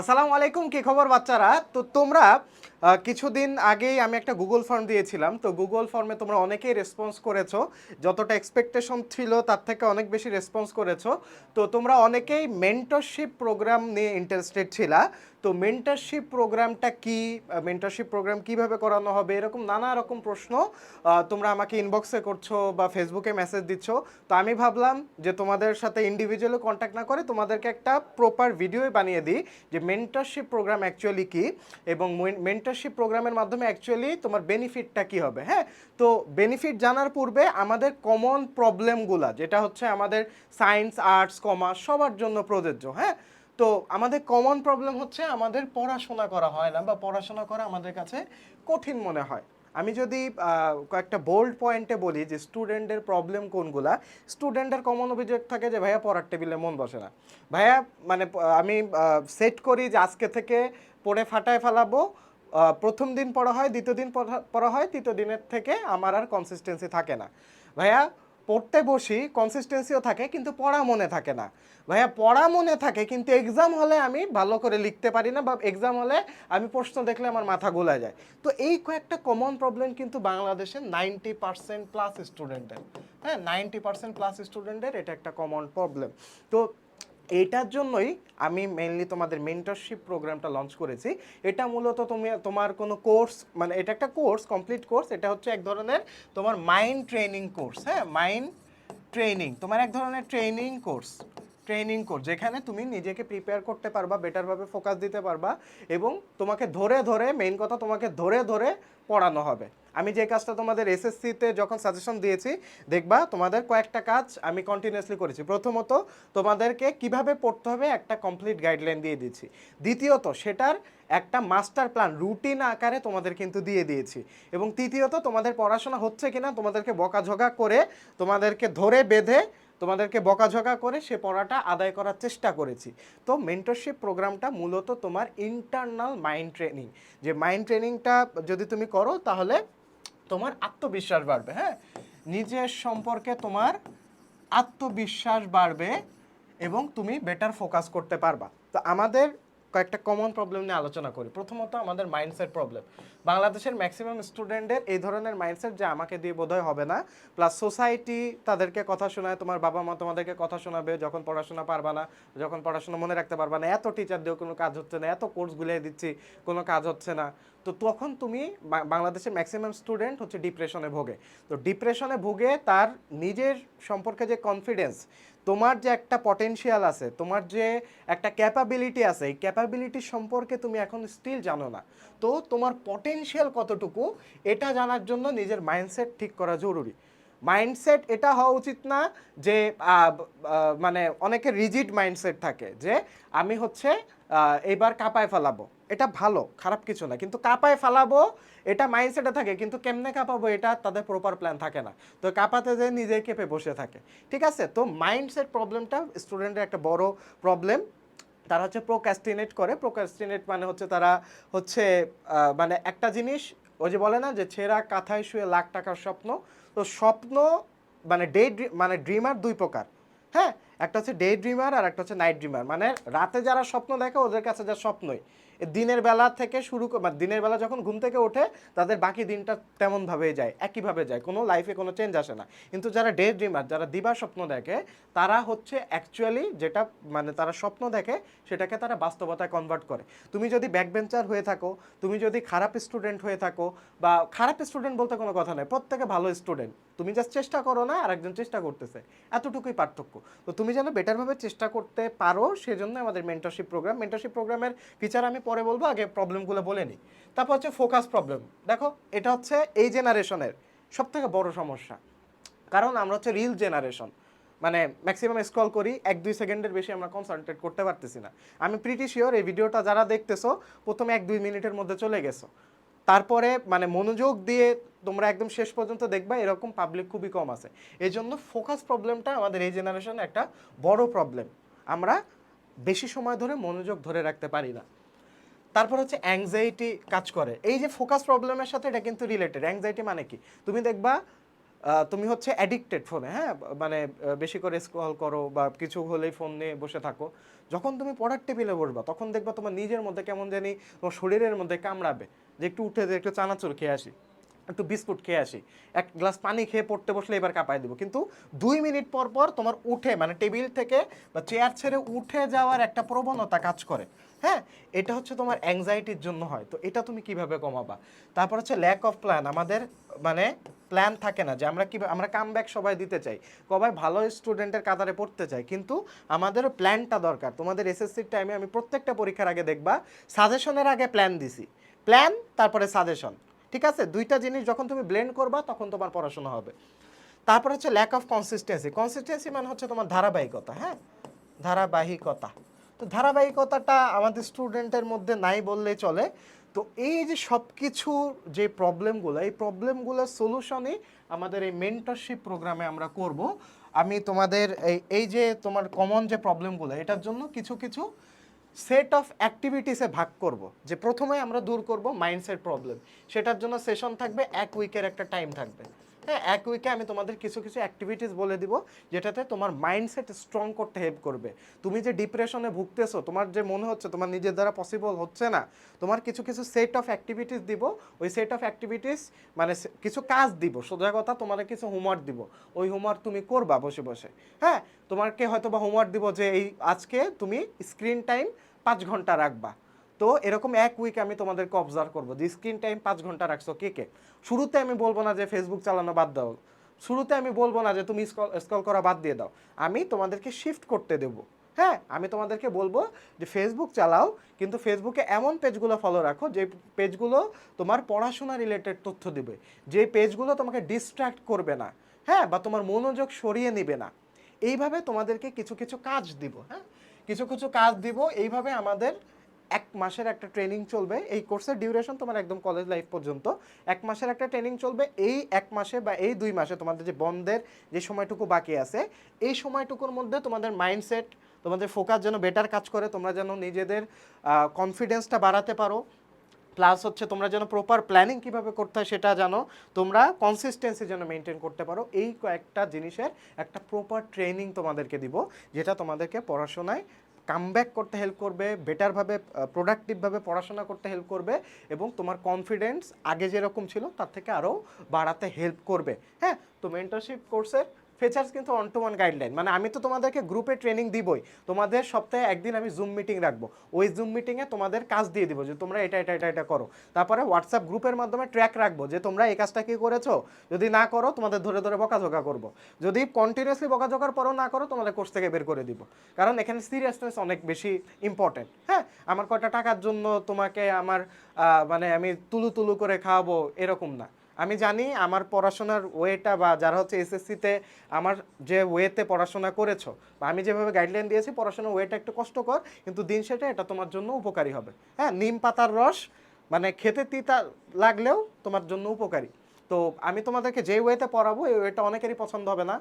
আসসালামু আলাইকুম, কি খবর বাচ্চারা? তো তোমরা কিছুদিন আগেই আমি একটা গুগল ফর্ম দিয়েছিলাম। তো গুগল ফর্মে তোমরা অনেকেই রেসপন্স করেছ। যতটা এক্সপেকটেশন ছিল, তার থেকে অনেক বেশি রেসপন্স করেছ। তো তোমরা অনেকেই মেন্টরশিপ প্রোগ্রাম নিয়ে ইন্টারেস্টেড ছিলা। তো মেন্টারশিপ প্রোগ্রামটা কি? মেন্টারশিপ প্রোগ্রাম কীভাবে করানো হবে? এরকম নানা রকম প্রশ্ন তোমরা আমাকে ইনবক্সে করছ বা ফেসবুকে মেসেজ দিচ্ছ। তো আমি ভাবলাম যে তোমাদের সাথে ইন্ডিভিজুয়ালি কন্ট্যাক্ট না করে তোমাদেরকে একটা প্রপার ভিডিও বানিয়ে দিই যে মেন্টারশিপ প্রোগ্রাম অ্যাকচুয়ালি কি এবং মেন্টারশিপ প্রোগ্রামের মাধ্যমে অ্যাকচুয়ালি তোমার বেনিফিটটা কি হবে হ্যাঁ? তো বেনিফিট জানার পূর্বে আমাদের কমন প্রবলেমগুলা যেটা হচ্ছে আমাদের সায়েন্স আর্টস কমার্স সবার জন্য প্রযোজ্য হ্যাঁ? তো আমাদের কমন প্রবলেম হচ্ছে আমাদের পড়াশোনা করা হয় না বা পড়াশোনা করা আমাদের কাছে কঠিন মনে হয়। আমি যদি কয়েকটা বোল্ড পয়েন্টে বলি যে স্টুডেন্টের প্রবলেম কোনগুলা স্টুডেন্টের কমন অভিযোগ থাকে যে ভাইয়া পড়ার টেবিলে মন বসে না। ভাইয়া মানে আমি সেট করি যে আজকে থেকে পড়ে ফাটায় ফেলাবো প্রথম দিন পড়া হয়, দ্বিতীয় দিন পড়া- হয়, তৃতীয় দিনের থেকে আমার আর কনসিস্টেন্সি থাকে না। ভাইয়া পড়তে বসি কনসিস্টেন্সিও থাকে, কিন্তু পড়া মনে থাকে না। ভাইয়া, পড়া মনে থাকে, কিন্তু এক্সাম হলে আমি ভালো করে লিখতে পারি না বা এক্সাম হলে আমি প্রশ্ন দেখলে আমার মাথা গোলা যায়। তো এই কয়েকটা কমন প্রবলেম কিন্তু বাংলাদেশের নাইনটি পার্সেন্ট প্লাস স্টুডেন্টের হ্যাঁ নাইনটি পার্সেন্ট প্লাস স্টুডেন্টের এটা একটা কমন প্রবলেম তো এটার জন্যই আমি মেইনলি তোমাদের মেন্টরশিপ প্রোগ্রামটা লঞ্চ করেছি। এটা মূলত তুমি, তোমার কোনো কোর্স মানে এটা একটা কোর্স কমপ্লিট কোর্স এটা হচ্ছে এক ধরনের তোমার মাইন্ড ট্রেনিং কোর্স হ্যাঁ? মাইন্ড ট্রেনিং তোমার এক ধরনের ট্রেনিং কোর্স ট্রেনিং কোর্স যেখানে তুমি নিজেকে প্রিপেয়ার করতে পারবা বেটারভাবে ফোকাস দিতে পারবা এবং তোমাকে ধরে ধরে মেইন কথা তোমাকে ধরে ধরে পড়ানো হবে। আমি যে কাজটা তোমাদের এসএসসিতে যখন সাজেশন দিয়েছি, দেখবা তোমাদের কয়েকটা কাজ আমি কন্টিনিউয়াসলি করেছি। প্রথমত, তোমাদেরকে কীভাবে পড়তে হবে একটা কমপ্লিট গাইডলাইন দিয়ে দিয়েছি। দ্বিতীয়ত, সেটার একটা মাস্টার প্ল্যান রুটিন আকারে তোমাদের কিন্তু দিয়ে দিয়েছি। এবং তৃতীয়ত, তোমাদের পড়াশোনা হচ্ছে কিনা তোমাদেরকে বকাঝকা করে, তোমাদেরকে ধরে বেঁধে, তোমাদেরকে বকাঝকা করে সে পড়াটা আদায় করার চেষ্টা করেছি। তো মেন্টরশিপ প্রোগ্রামটা মূলত তোমার ইন্টারনাল মাইন্ড ট্রেনিং যে মাইন্ড ট্রেনিংটা যদি তুমি করো, তাহলে তোমার আত্মবিশ্বাস বাড়বে হ্যাঁ? নিজের সম্পর্কে তোমার আত্মবিশ্বাস বাড়বে এবং তুমি বেটার ফোকাস করতে পারবা। তো আমাদের কয়েকটা কমন প্রবলেম নিয়ে আলোচনা করি। প্রথমত আমাদের মাইন্ডসেট প্রবলেম বাংলাদেশের ম্যাক্সিমাম স্টুডেন্টের এই ধরনের মাইন্ডসেট যে আমাকে দিয়ে বোধহয় হবে না। প্লাস সোসাইটি তাদেরকে কথা শোনায়, তোমার বাবা মা তোমাদেরকে কথা শোনাবে, যখন পড়াশোনা পারবা না, যখন পড়াশোনা মনে রাখতে পারবা না, এত টিচার দিয়েও কোনো কাজ হচ্ছে না, এত কোর্স গুলিয়ে দিচ্ছি, কোনো কাজ হচ্ছে না। তো তখন তুমি বাংলাদেশের ম্যাক্সিমাম স্টুডেন্ট হচ্ছে ডিপ্রেশনে ভোগে। তো ডিপ্রেশনে ভোগে তার নিজের সম্পর্কে যে কনফিডেন্স তোমার যে একটা পটেনশিয়াল আছে, তোমার যে একটা ক্যাপাবিলিটি আছে, এই ক্যাপাবিলিটি সম্পর্কে তুমি এখন স্টিল জানো না। তো তোমার পটেনশিয়াল কতটুকু, এটা জানার জন্য নিজের মাইন্ডসেট ঠিক করা জরুরি। মাইন্ডসেট এটা হওয়া উচিত না যে মানে অনেকে রিজিড মাইন্ডসেট থাকে যে, আমি হচ্ছে এবার কাঁপায় ফেলাবো। এটা ভালো, খারাপ কিছু না। কিন্তু কাঁপায় ফালাবো, এটা মাইন্ডসেটে থাকে, কিন্তু কেমনে কাঁপাবো এটা তাদের প্রপার প্ল্যান থাকে না। তো কাঁপাতে যে নিজে কেঁপে বসে থাকে। ঠিক আছে? তো মাইন্ডসেট প্রবলেমটা স্টুডেন্টের একটা বড় প্রবলেম তারা হচ্ছে প্রোক্যাস্টিনেট করে। প্রোক্যাস্টিনেট মানে হচ্ছে তারা হচ্ছে মানে একটা জিনিস, ওই যে বলে না যে ছেঁড়া কাঁথায় শুয়ে লাখ টাকার স্বপ্ন, তো স্বপ্ন মানে ডে মানে ড্রিমার দুই প্রকার। হ্যাঁ? একটা হচ্ছে ডে ড্রিমার আর একটা হচ্ছে নাইট ড্রিমার মানে রাতে যারা স্বপ্ন দেখে, ওদের কাছে যা স্বপ্নই। দিনের বেলা থেকে শুরু মানে দিনের বেলা যখন ঘুম থেকে ওঠে, তাদের বাকি দিনটা তেমনভাবেই যায়, একইভাবে যায়। কোনো লাইফে কোনো চেঞ্জ আসে না। কিন্তু যারা ডে ড্রিমার যারা দিবা স্বপ্ন দেখে, তারা হচ্ছে অ্যাকচুয়ালি যেটা মানে তারা স্বপ্ন দেখে, সেটাকে তারা বাস্তবতায় কনভার্ট করে। তুমি যদি ব্যাকবেঞ্চার হয়ে থাকো, তুমি যদি খারাপ স্টুডেন্ট হয়ে থাকো, বা খারাপ স্টুডেন্ট বলতে কোনো কথা নয় প্রত্যেকে ভালো স্টুডেন্ট তুমি জাস্ট চেষ্টা করো না আর একজন চেষ্টা করতেছে। এতটুকুই পার্থক্য। তো তুমি যেন বেটারভাবে চেষ্টা করতে পারো, সেজন্য আমাদের মেন্টরশিপ প্রোগ্রাম মেন্টরশিপ প্রোগ্রামের ফিচার আমি পরে বলব, আগে প্রবলেমগুলো বলে নিই। তারপর হচ্ছে ফোকাস প্রবলেম দেখো, এটা হচ্ছে এই জেনারেশনের সব থেকে বড় সমস্যা। কারণ আমরা হচ্ছে রিল জেনারেশন মানে ম্যাক্সিমাম স্ক্রল করি, এক দুই সেকেন্ডের বেশি আমরা কনসেন্ট্রেট করতে পারতেছি না। আমি প্রিটি শিওর এই ভিডিওটা যারা দেখতেছো, প্রথমে এক দুই মিনিটের মধ্যে চলে গেছো। তারপরে মানে মনোযোগ দিয়ে তোমরা একদম শেষ পর্যন্ত দেখবা এরকম পাবলিক খুবই কম আছে। এই জন্য ফোকাস প্রবলেমটা আমাদের এই জেনারেশন একটা বড় প্রবলেম আমরা বেশি সময় ধরে মনোযোগ ধরে রাখতে পারি না। তারপর হচ্ছে অ্যাংজাইটি কাজ করে। এই যে ফোকাস প্রবলেমের সাথে এটা কিন্তু রিলেটেড অ্যাংজাইটি মানে কি? তুমি দেখবা তুমি হচ্ছে অ্যাডিক্টেড ফোনে হ্যাঁ? মানে বেশি করে স্ক্রল করো বা কিছু হলেই ফোন নিয়ে বসে থাকো। যখন তুমি পড়ার টেবিলে বসবা, তখন দেখবা তোমার নিজের মধ্যে কেমন জানি তোমার শরীরের মধ্যে কামড়াবে। যে একটু উঠে যে একটু চানাচুর খেয়ে আসি, একটু বিস্কুট খেয়ে আসি, এক গ্লাস পানি খেয়ে পড়তে বসলে এবার কাঁপায় দিব। কিন্তু দুই মিনিট পর পর তোমার উঠে মানে টেবিল থেকে বা চেয়ার ছেড়ে উঠে যাওয়ার একটা প্রবণতা কাজ করে। হ্যাঁ? এটা হচ্ছে তোমার অ্যাংজাইটির জন্য হয়। তো এটা তুমি কীভাবে কমাবা? তারপর হচ্ছে ল্যাক অফ প্ল্যান আমাদের মানে প্ল্যান থাকে না যে আমরা কি আমরা কাম সবাই দিতে চাই। সবাই ভালো স্টুডেন্টের কাতারে পড়তে চাই। কিন্তু আমাদের প্ল্যানটা দরকার। তোমাদের এসএসসির টাইমে আমি প্রত্যেকটা পরীক্ষার আগে দেখবা সাজেশনের আগে প্ল্যান দিছি। প্ল্যান, তারপরে সাজেশন। ঠিক আছে? দুইটা জিনিস যখন তুমি ব্লেন্ড করবা, তখন তোমার পড়াশোনা হবে। তারপর হচ্ছে ল্যাক অফ কনসিস্টেন্সি কনসিস্টেন্সি মানে হচ্ছে তোমার ধারাবাহিকতা হ্যাঁ? ধারাবাহিকতা। তো ধারাবাহিকতাটা আমাদের স্টুডেন্টের মধ্যে নাই বললেই চলে। তো এই যে সব কিছু যে প্রবলেমগুলো এই প্রবলেমগুলোর সলিউশনই আমাদের এই মেন্টরশিপ প্রোগ্রামে আমরা করব। আমি তোমাদের এই এই যে তোমার কমন যে প্রবলেমগুলো এটার জন্য কিছু কিছু সেট অফ অ্যাক্টিভিটিসে ভাগ করব। যে প্রথমে আমরা দূর করব মাইন্ডসেট প্রবলেম সেটার জন্য সেশন থাকবে, এক উইকের একটা টাইম থাকবে। হ্যাঁ এক উইকে আমি তোমাদের কিছু কিছু অ্যাক্টিভিটিস বলে দিব, যেটাতে তোমার মাইন্ডসেট স্ট্রং করতে হেল্প করবে। তুমি যে ডিপ্রেশনে ভুগতেছো, তোমার যে মনে হচ্ছে, তোমার নিজের দ্বারা পসিবল হচ্ছে না, তোমার কিছু কিছু সেট অফ অ্যাক্টিভিটিস দিব। ওই সেট অফ অ্যাক্টিভিটিস মানে কিছু কাজ দিব, সোজা কথা তোমার কিছু হোমওয়ার্ক দিব। ওই হোমওয়ার্ক তুমি করবা বসে বসে। হ্যাঁ তোমাকে হয়তো বা হোমওয়ার্ক দিব যে এই আজকে তুমি স্ক্রিন টাইম পাঁচ ঘণ্টা রাখবা। তো এরকম এক উইক আমি তোমাদেরকে অবজার্ভ করব যে স্ক্রিন টাইম পাঁচ ঘণ্টা রাখছো কে কে? শুরুতে আমি বলব না যে ফেসবুক চালানো বাদ দাও। শুরুতে আমি বলব না যে তুমি স্কল করা বাদ দিয়ে দাও। আমি তোমাদেরকে শিফট করতে দেবো। হ্যাঁ আমি তোমাদেরকে বলব যে ফেসবুক চালাও, কিন্তু ফেসবুকে এমন পেজগুলো ফলো রাখো যে পেজগুলো তোমার পড়াশোনা রিলেটেড তথ্য দেবে। যে পেজগুলো তোমাকে ডিস্ট্র্যাক্ট করবে না। হ্যাঁ বা তোমার মনোযোগ সরিয়ে নিবে না। এইভাবে তোমাদেরকে কিছু কিছু কাজ দিব। হ্যাঁ কিছু কিছু কাজ দিব, এইভাবে আমাদের এক মাসের একটা ট্রেনিং চলবে। এই কোর্সের ডিউরেশন তোমার একদম কলেজ লাইফ পর্যন্ত। এক মাসের একটা ট্রেনিং চলবে, এই এক মাসে বা এই দুই মাসে তোমাদের যে বন্ধের যে সময়টুকু বাকি আছে, এই সময়টুকুর মধ্যে তোমাদের মাইন্ডসেট তোমাদের ফোকাস যেন বেটার কাজ করে, তোমরা যেন নিজেদের কনফিডেন্সটা বাড়াতে পারো। প্লাস হচ্ছে তোমরা যেন প্রপার প্ল্যানিং কীভাবে করতে হয় সেটা জানো তোমরা কনসিস্টেন্সি যেন মেনটেন করতে পারো। এই কয়েকটা জিনিসের একটা প্রপার ট্রেনিং তোমাদেরকে দিব, যেটা তোমাদেরকে পড়াশোনায় কামব্যাক করতে হেল্প করবে বেটারভাবে প্রোডাক্টিভভাবে পড়াশোনা করতে হেল্প করবে এবং তোমার কনফিডেন্স আগে যেরকম ছিল তার থেকে আরও বাড়াতে হেল্প করবে। হ্যাঁ তো মেন্টরশিপ কোর্সের ফিচার্স কিন্তু অন টু ওয়ান গাইডলাইন মানে আমি তো তোমাদেরকে গ্রুপে ট্রেনিং দিবই। তোমাদের সপ্তাহে একদিন আমি জুম মিটিং রাখব। ওই জুম মিটিংয়ে তোমাদের কাজ দিয়ে দিব যে তোমরা এটা এটা এটা এটা করো। তারপরে হোয়াটসঅ্যাপ গ্রুপের মাধ্যমে ট্র্যাক রাখব যে তোমরা এই কাজটা কি করেছ? যদি না করো, তোমাদের ধরে ধরে বকাঝোকা করব। যদি কন্টিনিউসলি বকাঝোকার পরও না করো, তোমাদের কোর্স থেকে বের করে দিব। কারণ এখানে সিরিয়াসনেস অনেক বেশি ইম্পর্টেন্ট হ্যাঁ আমার কয়টা টাকার জন্য তোমাকে আমার মানে আমি তুলু তুলু করে খাওয়াবো, এরকম না। আমি জানি আমার পড়াশোনার ওয়েটা বা যারা হচ্ছে এসএসসিতে আমার যে ওয়েতে পড়াশোনা করেছ, বা আমি যেভাবে গাইডলাইন দিয়েছি, পড়াশোনার ওয়েটা একটু কষ্টকর, কিন্তু দিন সেটা এটা তোমার জন্য উপকারী হবে। হ্যাঁ নিম পাতার রস মানে খেতে তিতা লাগলেও তোমার জন্য উপকারী। তো আমি তোমাদেরকে যে ওয়েতে পড়াবো, এই ওয়েটা অনেকেরই পছন্দ হবে না।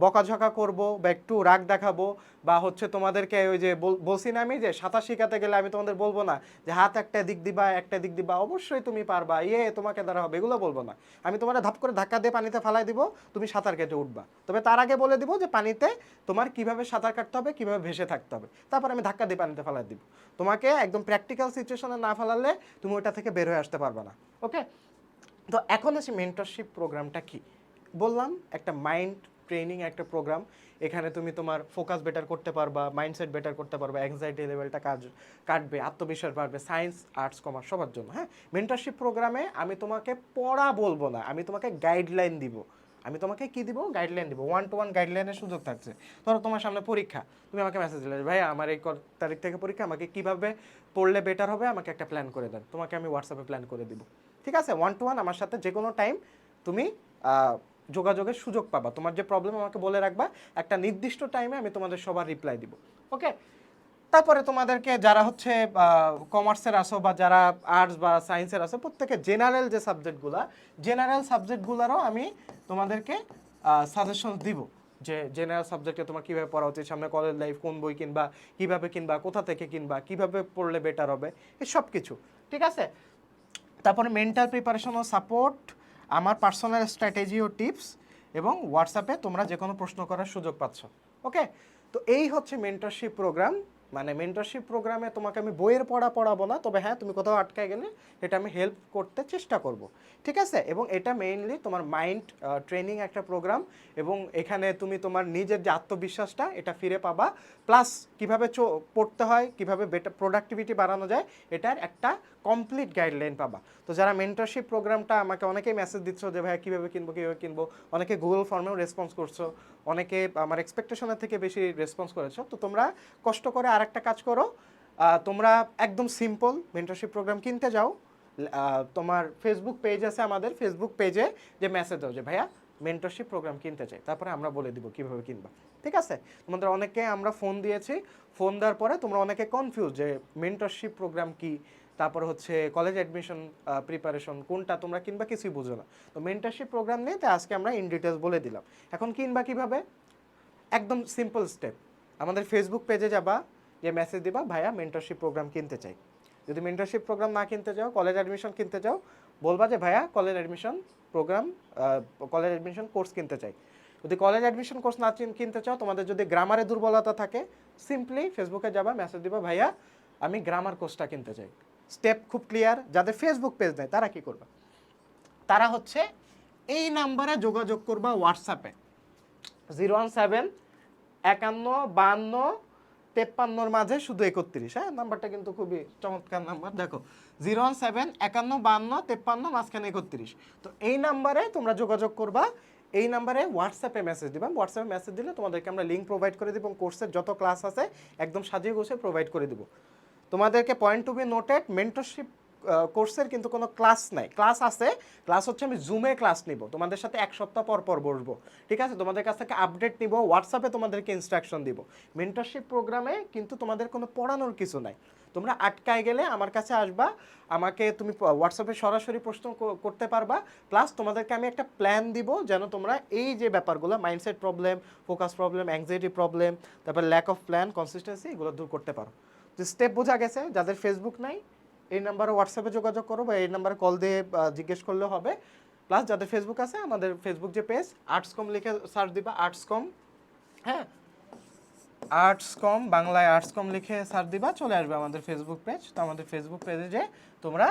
বকাঝকা করব বা একটু রাগ দেখাবো বা হচ্ছে তোমাদেরকে ওই যে বল- বলছি না আমি যে সাঁতার শেখাতে গেলে আমি তোমাদের বলব না যে হাত একটা দিক দিবা, একটা দিক দিবা, অবশ্যই তুমি পারবা। ইয়ে তোমাকে দ্বারা হবে, এগুলো বলব না। আমি তোমার ধাপ করে ধাক্কা দিয়ে পানিতে ফালাই দিব, তুমি সাঁতার কেটে উঠবা। তবে তার আগে বলে দিব যে পানিতে তোমার কীভাবে সাঁতার কাটতে হবে, কীভাবে ভেসে থাকতে হবে। তারপর আমি ধাক্কা দিয়ে পানিতে ফালাই দিব। তোমাকে একদম প্র্যাকটিক্যাল সিচুয়েশনে না ফেলালে তুমি ওটা থেকে বের হয়ে আসতে পারবে না। ওকে তো এখন আছে মেন্টরশিপ প্রোগ্রামটা কি? বললাম, একটা মাইন্ড ট্রেনিং একটা প্রোগ্রাম এখানে তুমি তোমার ফোকাস বেটার করতে পারবা মাইন্ডসেট বেটার করতে পারবা অ্যাংজাইটি লেভেলটা কাজ, কাটবে, আত্মবিশ্বাস বাড়বে সায়েন্স আর্টস কমার্স সবার জন্য হ্যাঁ? মেন্টরশিপ প্রোগ্রামে আমি তোমাকে পড়া বলব না, আমি তোমাকে গাইডলাইন দিব। আমি তোমাকে কি দিব? গাইডলাইন দিব। ওয়ান টু ওয়ান গাইডলাইনের সুযোগ থাকছে। ধরো তোমার সামনে পরীক্ষা, তুমি আমাকে মেসেজ দিলে ভাই আমার এই তারিখ থেকে পরীক্ষা, আমাকে কীভাবে পড়লে বেটার হবে? আমাকে একটা প্ল্যান করে দেন। তোমাকে আমি হোয়াটসঅ্যাপে প্ল্যান করে দিব। ঠিক আছে? ওয়ান টু ওয়ান আমার সাথে যে কোনো টাইম তুমি যোগাযোগের সুযোগ পাবা। তোমার যে প্রবলেম আমাকে বলে রাখবা, একটা নির্দিষ্ট টাইমে আমি তোমাদের সবার রিপ্লাই দিব। ওকে তারপরে তোমাদেরকে যারা হচ্ছে কমার্সের আসো বা যারা আর্টস বা সায়েন্সের আসো প্রত্যেকে জেনারেল যে সাবজেক্টগুলা জেনারেল সাবজেক্টগুলোরও আমি তোমাদেরকে সাজেশন দিব। যে জেনারেল সাবজেক্টে তোমার কীভাবে পড়া উচিত, সামনে কলেজ লাইফ কোন বই কিনবা, কীভাবে কিনবা, কোথা থেকে কিনবা, কীভাবে পড়লে বেটার হবে এই সব কিছু। ঠিক আছে? তারপরে মেন্টাল প্রিপারেশন ও সাপোর্ট আমার পার্সোনাল স্ট্র্যাটেজি ও টিপস এবং হোয়াটসঅ্যাপে তোমরা যে কোনো প্রশ্ন করার সুযোগ পাচ্ছ। ওকে তো এই হচ্ছে মেন্টরশিপ প্রোগ্রাম মানে মেন্টরশিপ প্রোগ্রামে তোমাকে আমি বইয়ের পড়া পড়াবো না, তবে হ্যাঁ তুমি কোথাও আটকায় গেলে এটা আমি হেল্প করতে চেষ্টা করব। ঠিক আছে? এবং এটা মেইনলি তোমার মাইন্ড ট্রেনিং একটা প্রোগ্রাম এবং এখানে তুমি তোমার নিজের যে আত্মবিশ্বাসটা, এটা ফিরে পাবা। প্লাস কীভাবে পড়তে হয়, কীভাবে বেটার প্রোডাক্টিভিটি বাড়ানো যায়, এটার একটা কমপ্লিট গাইডলাইন পাবা। তো যারা মেন্টরশিপ প্রোগ্রামটা আমাকে অনেকেই মেসেজ দিচ্ছ যে, ভাইয়া, কীভাবে কিনবো কীভাবে কিনবো? অনেকে গুগল ফর্মেও রেসপন্স করছ, অনেকে আমার এক্সপেকটেশনের থেকে বেশি রেসপন্স করেছ। তো তোমরা কষ্ট করে আর একটা কাজ করো। তোমরা একদম সিম্পল মেন্টরশিপ প্রোগ্রাম কিনতে যাও। তোমার ফেসবুক পেজ আছে আমাদের। ফেসবুক পেজে যে মেসেজ দাও যে, ভাইয়া মেন্টরশিপ প্রোগ্রাম কিনতে চাই। তারপরে আমরা বলে দিব কীভাবে কিনবা। ঠিক আছে? তোমাদের অনেকে আমরা ফোন দিয়েছি। ফোন দেওয়ার পরে তোমরা অনেকে কনফিউজ যে মেন্টরশিপ প্রোগ্রাম কি? তারপর হচ্ছে কলেজ অ্যাডমিশন প্রিপারেশন কোনটা তোমরা কিনবা কিছুই বুঝো না। তো মেন্টারশিপ প্রোগ্রাম নিয়ে তাই আজকে আমরা ইন ডিটেলস বলে দিলাম। এখন কিনবা কীভাবে? একদম সিম্পল স্টেপ আমাদের ফেসবুক পেজে যাবা যে মেসেজ দিবা, ভাইয়া মেন্টারশিপ প্রোগ্রাম কিনতে চাই। যদি মেন্টারশিপ প্রোগ্রাম না কিনতে চাও কলেজ অ্যাডমিশন কিনতে চাও, বলবা যে, ভাইয়া college admission programme college admission course কিনতে চাই। যদি কলেজ অ্যাডমিশন কোর্স না কিনতে চাও, তোমাদের যদি গ্রামারে দুর্বলতা থাকে সিম্পলি ফেসবুকে যাবা মেসেজ দিবা, ভাইয়া, আমি গ্রামার কোর্সটা কিনতে চাই। স্টেপ খুব ক্লিয়ার, যাদের ফেসবুক পেজ নেই, তারা কি করবে? তারা হচ্ছে এই নাম্বারে যোগাযোগ করবা হোয়াটসঅ্যাপে জিরো ওয়ান সেভেন, একান্ন, বান্ন, তেপ্পান্নর মাঝে শুধু একত্রিশ। হ্যাঁ নাম্বারটা কিন্তু খুবই চমৎকার নাম্বার। দেখো, জিরো ওয়ান সেভেন, একান্ন, বান্ন, তেপ্পান্ন, মাঝখানে একত্রিশ। তো এই নাম্বারে তোমরা যোগাযোগ করবা, এই নাম্বারে হোয়াটসঅ্যাপে মেসেজ দিবা। হোয়াটসঅ্যাপে মেসেজ দিলে তোমাদেরকে আমরা লিঙ্ক প্রোভাইড করে দিব এবং কোর্সের যত ক্লাস আছে, একদম সাজিয়ে গুছিয়ে প্রোভাইড করে দিব। তোমাদেরকে point to be noted mentorship কোর্সের কিন্তু কোনো ক্লাস নাই। ক্লাস আছে ক্লাস হচ্ছে আমি জুমে ক্লাস নিব। তোমাদের সাথে এক সপ্তাহ পর পর বসবো। ঠিক আছে? তোমাদের কাছ থেকে আপডেট নিব হোয়াটসঅ্যাপে তোমাদেরকে ইনস্ট্রাকশন দিব। মেন্টরশিপ প্রোগ্রামে কিন্তু তোমাদের কোনো পড়ানোর কিছু নাই। তোমরা আটকায় গেলে আমার কাছে আসবা, আমাকে তুমি হোয়াটসঅ্যাপে সরাসরি প্রশ্ন করতে পারবা। প্লাস তোমাদেরকে আমি একটা প্ল্যান দিব যেন তোমরা এই যে ব্যাপারগুলো mindset problem focus problem anxiety problem তারপর ল্যাক অফ প্ল্যান কনসিস্টেন্সি এগুলো দূর করতে পারো। তো স্টেপ বোঝা গেছে, যাদের ফেসবুক নাই, এই নাম্বারে হোয়াটসঅ্যাপে যোগাযোগ করো বা এই নাম্বারে কল দিয়ে জিজ্ঞেস করলে হবে। প্লাস যাদের ফেসবুক আছে, আমাদের ফেসবুক যে পেজ আর্টস কম লিখে সার্চ দিবা আর্টস কম হ্যাঁ? আর্টস কম বাংলায় আর্টস কম লিখে সার্চ দিবা, চলে আসবে আমাদের ফেসবুক পেজ তো আমাদের ফেসবুক পেজে যে তোমরা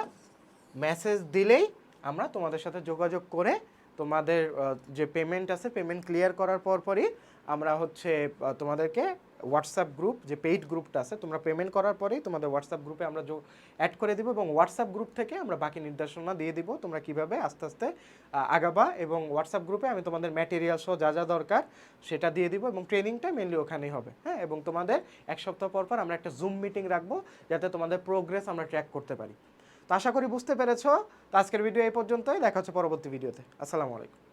মেসেজ দিলেই আমরা তোমাদের সাথে যোগাযোগ করে তোমাদের যে পেমেন্ট আছে পেমেন্ট ক্লিয়ার করার পর পরই আমরা হচ্ছে তোমাদেরকে হোয়াটসঅ্যাপ গ্রুপ যে পেইড গ্রুপটা আছে, তোমরা পেমেন্ট করার পরেই তোমাদের হোয়াটসঅ্যাপ গ্রুপে আমরা যোগ অ্যাড করে দিব এবং হোয়াটসঅ্যাপ গ্রুপ থেকে আমরা বাকি নির্দেশনা দিয়ে দিব, তোমরা কীভাবে আস্তে আস্তে আগাবা এবং হোয়াটসঅ্যাপ গ্রুপে আমি তোমাদের ম্যাটেরিয়াল সহ যা যা দরকার সেটা দিয়ে দিব এবং ট্রেনিংটা মেনলি ওখানেই হবে হ্যাঁ? এবং তোমাদের এক সপ্তাহ পর পর আমরা একটা জুম মিটিং রাখব যাতে তোমাদের প্রোগ্রেস আমরা ট্র্যাক করতে পারি। তো আশা করি বুঝতে পেরেছ। তো আজকের ভিডিও এই পর্যন্তই। দেখা হচ্ছে পরবর্তী ভিডিওতে আসসালামু আলাইকুম।